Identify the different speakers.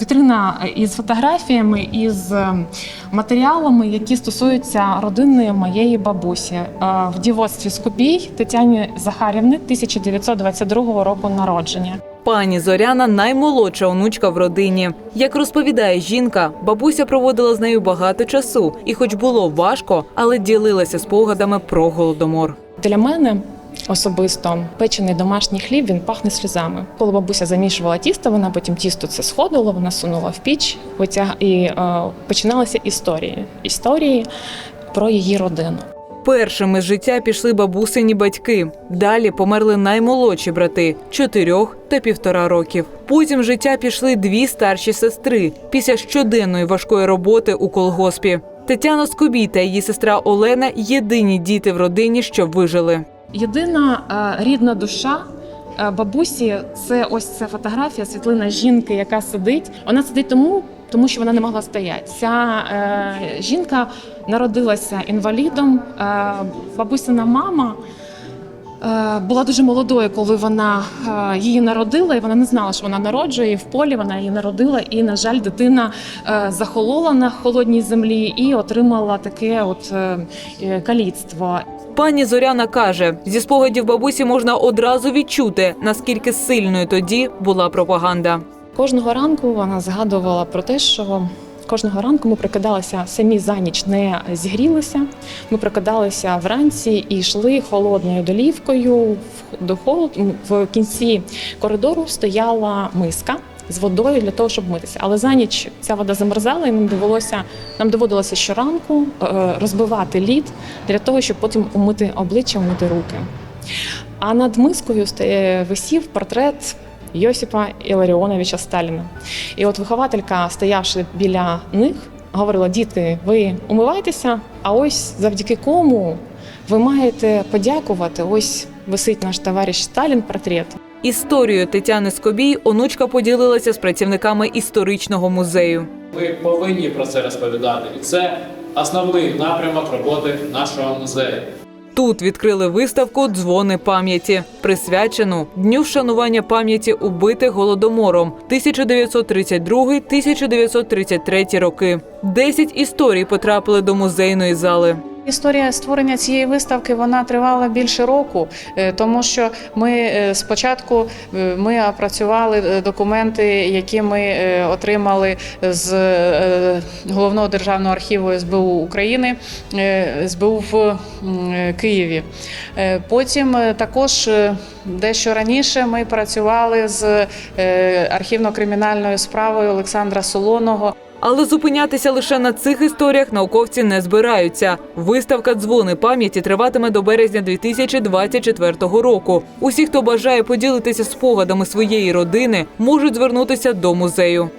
Speaker 1: Вітрина із фотографіями, із е, матеріалами, які стосуються родини моєї бабусі Е, в дівоцтві Скубій Тетяні Захарівни 1922 року народження.
Speaker 2: Пані Зоряна наймолодша онучка в родині. Як розповідає жінка, бабуся проводила з нею багато часу, і, хоч було важко, але ділилася спогадами про голодомор.
Speaker 1: Для мене особисто печений домашній хліб він пахне сльозами. Коли бабуся замішувала тісто, вона потім тісто це сходила, вона сунула в піч, витяг і е, починалися історії. Історії про її родину.
Speaker 2: Першими з життя пішли бабусині батьки. Далі померли наймолодші брати чотирьох та півтора років. Потім життя пішли дві старші сестри після щоденної важкої роботи у колгоспі. Тетяна Скобій та її сестра Олена єдині діти в родині, що вижили.
Speaker 1: Єдина е, рідна душа е, бабусі це ось ця фотографія, світлина жінки, яка сидить. Вона сидить тому, тому що вона не могла стояти. Ця е, жінка народилася інвалідом. Е, бабусина мама. Е, Була дуже молодою, коли вона е, її народила, і вона не знала, що вона народжує. І в полі вона її народила. І, на жаль, дитина е, захолола на холодній землі і отримала таке от каліцтво.
Speaker 2: Пані Зоряна каже, зі спогадів бабусі можна одразу відчути, наскільки сильною тоді була пропаганда.
Speaker 1: Кожного ранку вона згадувала про те, що кожного ранку ми прокидалися самі за ніч, не зігрілися. Ми прокидалися вранці і йшли холодною долівкою. До холод в кінці коридору стояла миска. З водою для того, щоб митися, але за ніч ця вода замерзала, і нам довелося нам доводилося щоранку е, розбивати лід для того, щоб потім умити обличчя, умити руки. А над мискою висів портрет Йосипа Іларіоновича Сталіна. І от вихователька, стоявши біля них, говорила: діти, ви умивайтеся, а ось завдяки кому ви маєте подякувати. Ось висить наш товариш Сталін портрет.
Speaker 2: Історією Тетяни Скобій онучка поділилася з працівниками історичного музею.
Speaker 3: Ми повинні про це розповідати, і це основний напрямок роботи нашого музею.
Speaker 2: Тут відкрили виставку Дзвони пам'яті, присвячену дню вшанування пам'яті убитих голодомором 1932-1933 роки. Десять історій потрапили до музейної зали.
Speaker 4: Історія створення цієї виставки вона тривала більше року, е, тому що ми е, спочатку е, ми опрацювали документи, які ми отримали з головного державного архіву СБУ України, СБУ в Києві. Потім також дещо раніше ми працювали з архівно-кримінальною справою Олександра Солоного.
Speaker 2: Але зупинятися лише на цих історіях науковці не збираються. Виставка Дзвони пам'яті триватиме до березня 2024 року. Усі, хто бажає поділитися спогадами своєї родини, можуть звернутися до музею.